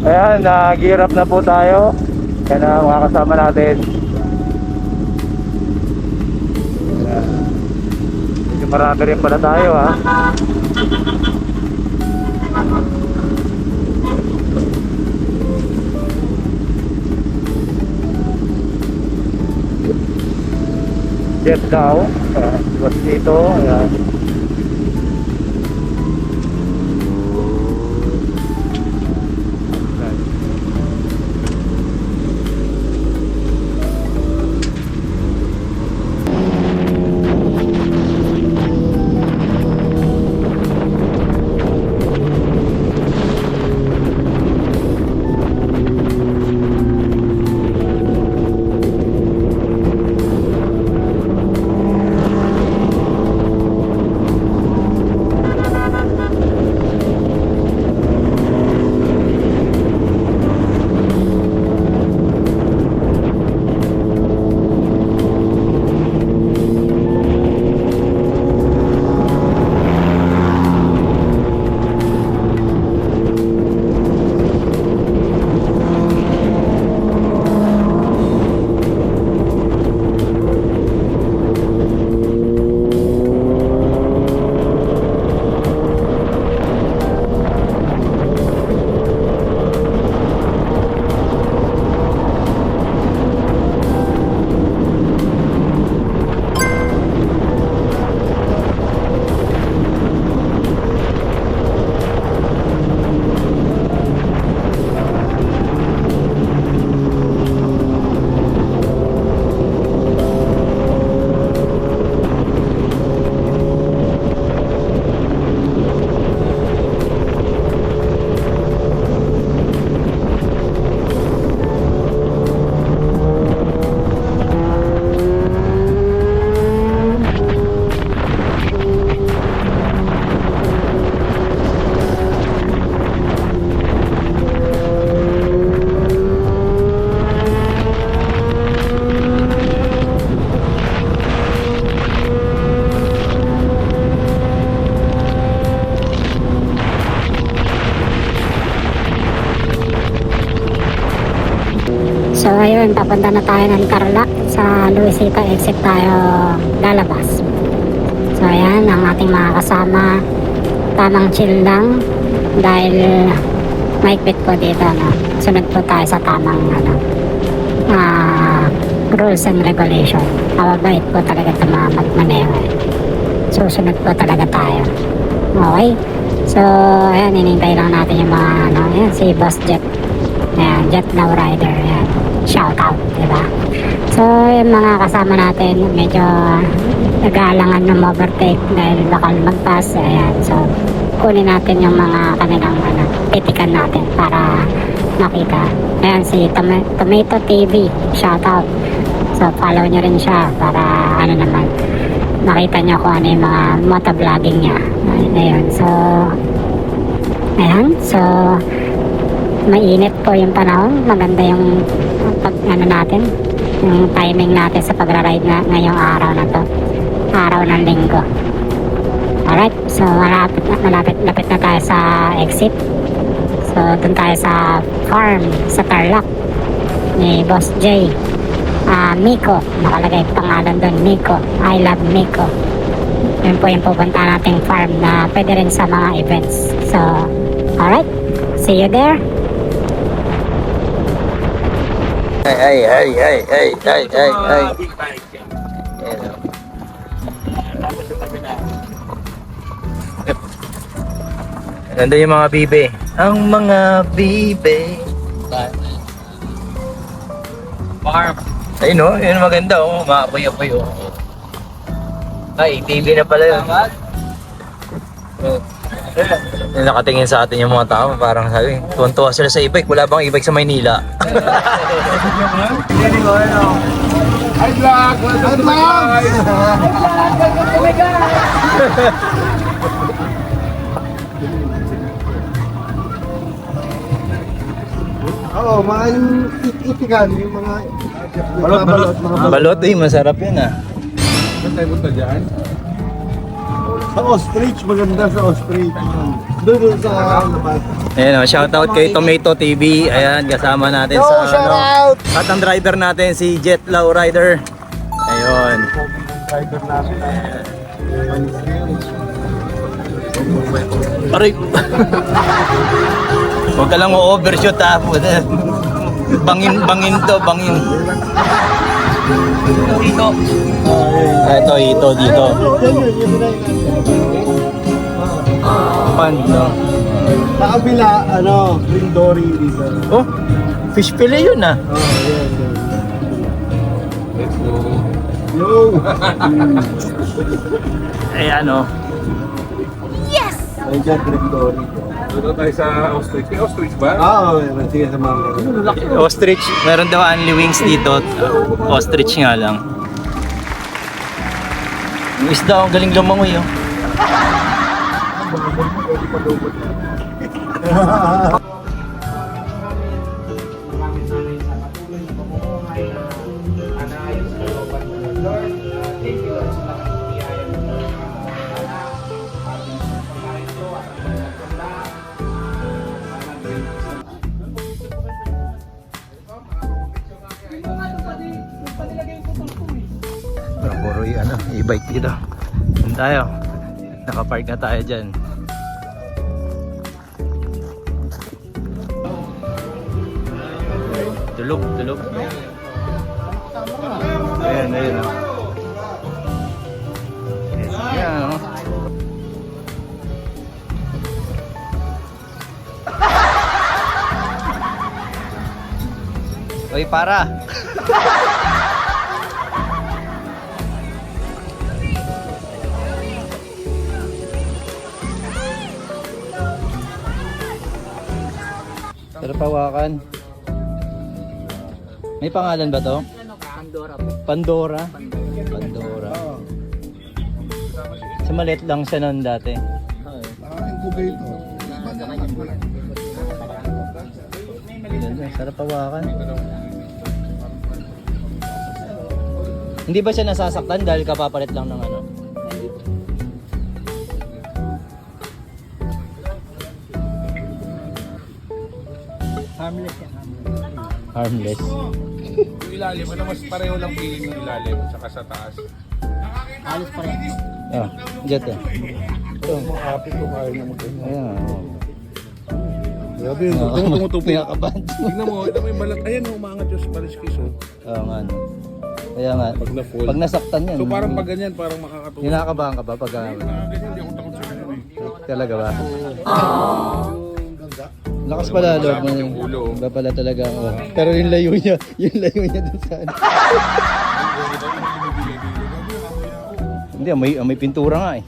Ayan, nag-gear up na po tayo. Yan ang mga kasama natin. Medyo marami rin pala tayo ha. Jet daw. Ayan, was dito. Ayan. So ayun, papunta na tayo ng Tarlac sa Luisita exit tayo lalabas. So ayan, ang ating mga kasama, tamang chill lang dahil maikpit po dito. No? Sunod po tayo sa tamang ano, ah, rules and regulation. Mababait po talaga sa mga magmaneho. eh. Susunod po talaga tayo. Okay? So, ayan, inintay lang natin yung mga, ano, ayan, si Boss Jet. Ayan, Jet Now Rider. Ayan, shout out, di ba? So, yung mga kasama natin, medyo nag-aalangan ng overtake dahil bakal mag-pass. Ayan, so, kunin natin yung mga kanilang, ano, pitikan natin para makita. Ayan, si Tom- Tomato TV, shout out. So, follow nyo rin siya para, ano naman, makita nyo kung ano yung mga motovlogging niya. Ayun, so, ayan, so, mainit po yung panahon. Maganda yung pag, ano natin, yung timing natin sa pagra-ride na ngayong araw na to. Araw ng linggo. Alright, so malapit na, malapit, lapit na tayo sa exit. So, dun tayo sa farm, sa Tarlac ni Boss J. Ah, Miko, nakalagay pangalan doon, Miko. I love Miko. Yun po yung pupunta nating farm na pwede rin sa mga events. So, alright, see you there. Ay, ay, ay, ay, ay, ay, ay, ay. Oh. Nandun yung mga bibe. Ang mga bibe. Farm. Ayun o, yun ang maganda o. Maapoy-apoy o. Ay, TV na pala yun. Yung nakatingin sa atin yung mga tao, parang sabi, tuwan-tuwa sila sa e-bike. Wala bang e-bike sa Maynila? Hi vlog! Welcome to my guys! Oo, mga yung itikan, yung mga balot, balot, balot. Balot, eh, masarap yun ah. Ba't tayo punta dyan? Sa ostrich, maganda sa ostrich. Doon doon sa labas. Ayan o, shoutout kay Tomato TV. Ayan, kasama natin sa shout ano. out! At ang driver natin, si Jet Low Rider. Ayun. Driver namin. Aray! Huwag ka lang o-overshoot ha. Bangin, bangin to, bangin. Dito. Ah, ito, ito, dito. Pan, no? Sa kabila, ano, green dory dito. Oh, fish fillet yun ah. Oh, yan, yan. Yo! Ayan oh. Ay, dyan, green dory. Doon tayo sa ostrich. May ostrich ba? Ah, oh, yan. Sige, sa mga. Ostrich, meron daw only wings dito. Ostrich nga lang. Yung isda, ang galing lumangoy oh. Pero puro yung ano, e-bike dito. Doon tayo. Nakapark na tayo dyan. Tulog, tulog. Ayan, ayan. oh. Oy, para! Sarap hawakan. May pangalan ba to? Pandora Pandora? Pandora. Sa maliit lang siya noon dati. Ah, incubator. Sarap hawakan. Hindi ba siya nasasaktan dahil kapapalit lang ng ano? Harmless. Yung ilalim, ano mas pareho lang feeling ng ilalim saka sa taas. Ah, jet eh. Ito. Happy ko kaya na mag-ano. Ayan. oh. Grabe yun. Oo. Tumutupi. Pinakabahan. Tignan mo, ito may balat. Ayan, oh, umangat yung paliskis. Oh. Oo nga no. Kaya nga, Pag na-full. pag nasaktan yan. So parang pag ganyan, parang makakatulong. Kinakabahan ka ba pag ah, Ah, ganyan, di ako takot sa ganyan eh. talaga ba? Lakas pala loob mo. yung ulo. Iba pala talaga. Oh. Pero yung layo niya, yung layo niya dun sa ano. Hindi, may, may pintura nga eh.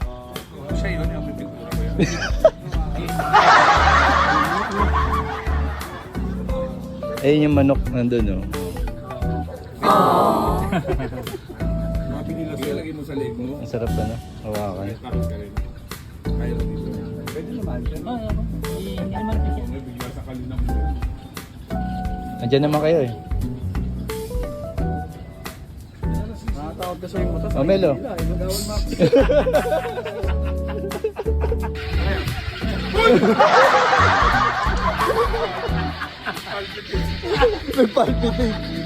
Siya yun, yung may pintura ko yan. Ayun yung manok nandun oh. Mga pinilas ka, lagay mo sa leg mo. Ang sarap ano, hawakan. Takot ka rin. Kaya lang dito. Pwede naman. May bigla sa kalina mo. Andiyan naman kayo eh. Nakatawag ka sa yung mata. Oh, Melo. Nagpalpitate.